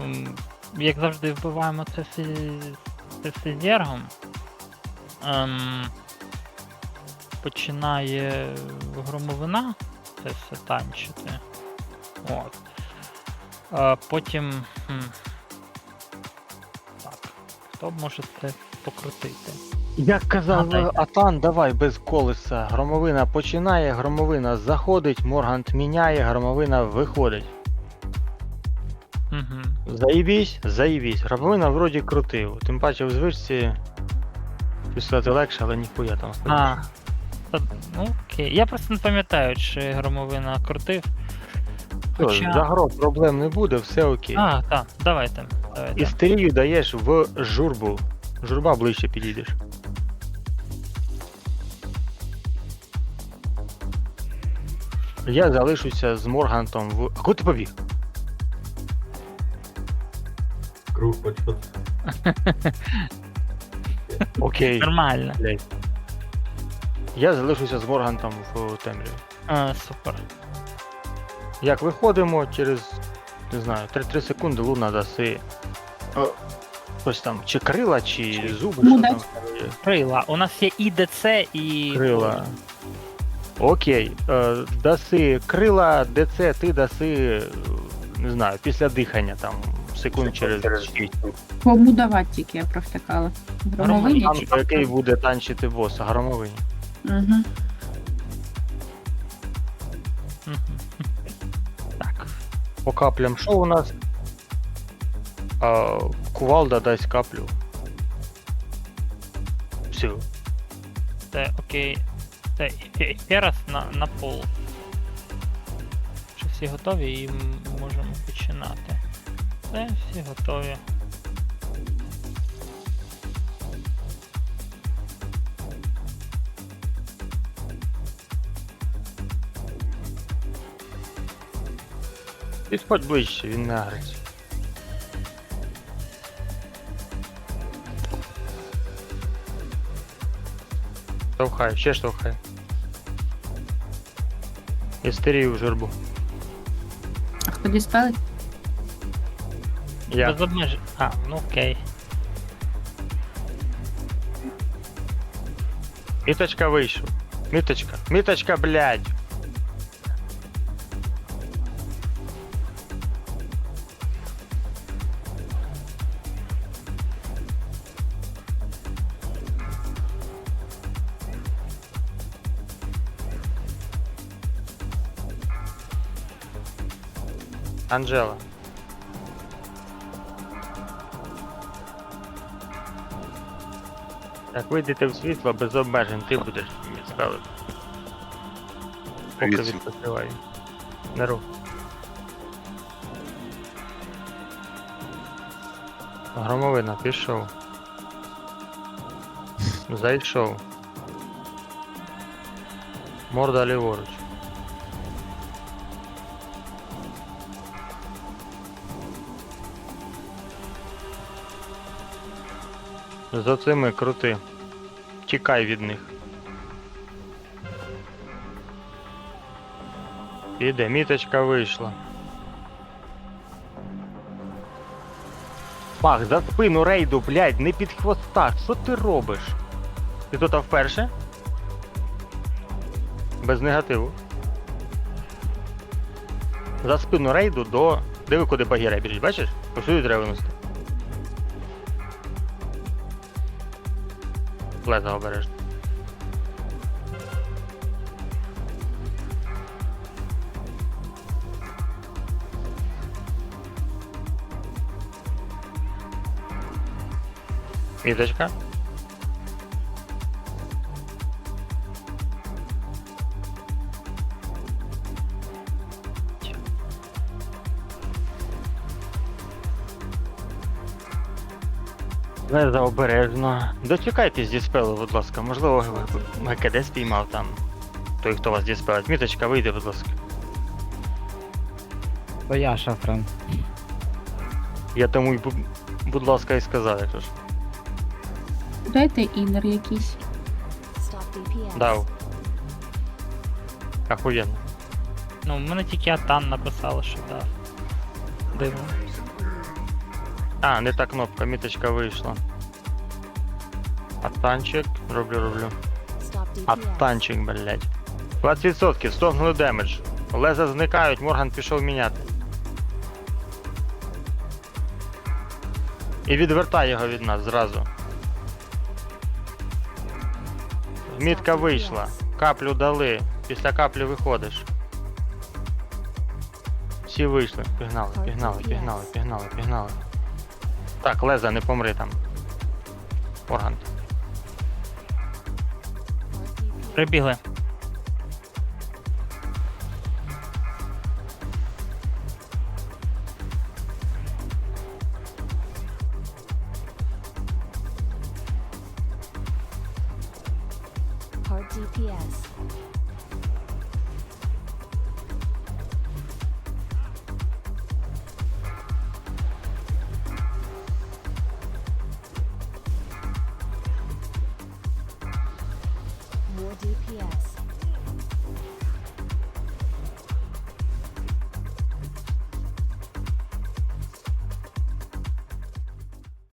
м, як завжди, вбиваємо це це сізергом. Ем, починає громовина це все танчити. От. А потім. хм, Так. Хто б може це покрутити? Як казав Гадайте. Атан, давай без колеса. Громовина починає, громовина заходить, Моргант міняє, громовина виходить. Угу. Заїбісь, заїбісь. Громовина вроді крутив. Тим паче в звичці писати легше, але ніхуя там. А. Та, ну, окей. Я просто не пам'ятаю, чи громовина крутив. Хоча... За гроб проблем не буде, все окей. А, так, давайте. давайте. Істерію даєш в журбу. Журба ближче підійдеш. Я залишуся з Моргантом в. А куди ти побіг? Круг почет. Окей. Нормально. блядь. Я залишуся з Моргантом в темряві. А, супер. Як виходимо через, не знаю, 3, секунди луна даси. Ось там, чи крила, чи зуби, Ну, що там є. Крила. У нас є і ДЦ, і. Крила. Окей. Е, даси крила, ДЦ, ти даси, не знаю, після дихання там секунд через 6. Кому давати тільки я провтикала. Громовині? Там, який буде танчити боса, громовині. Угу. Мгм. Так. По каплям що у нас? А, кувалда дасть каплю. Все. Це окей. Це ще- ще раз на, на пол. Чи всі готові і м- можемо починати. Це всі готові. Підходь ближче, він не агриться. Штовхай, ще штовхай. Істерію в журбу. А хто діспелить? Я. Без обмежень. А, ну окей. Міточка вийшов. Міточка. Міточка, блядь. Анжела. Як вийдете в світло без обмежень, ти будеш ставити. Поки Привіт. відпочиваю. Неру. Громовина пішов. Зайшов. Морда ліворуч. За цими крути. Тікай від них. Іде, міточка вийшла. Пах, за спину рейду, блядь, не під хвоста. Що ти робиш? Ти тут вперше? Без негативу. За спину рейду до. Диви, куди багіра біжить, бачиш? Посюди треба виносити. Леза обережно. Міточка. Леза обережно. Дочекайтесь діспелу, будь ласка. Можливо, ГКД спіймав там. Той, хто вас діспелить. Міточка, вийде, будь ласка. То я шафран. Я тому, й, бу- будь ласка, і сказав, якщо ж. Дайте інер якийсь. Stop DPS. Дав. Ахуєнно. Ну, в мене тільки Атан написало, що дав. Дивно. А, не та кнопка, міточка вийшла. А танчик. Роблю, роблю. Танчик, блядь. 20%, стогнули демедж. Леза зникають, Морган пішов міняти. І відвертай його від нас зразу. Мітка вийшла. Каплю дали. Після каплі виходиш. Всі вийшли. Пігнали, пігнали, пігнали, пігнали, пігнали. Так, Леза, не помри там. Морган. RTPS. Прибігли. DPS. DPS.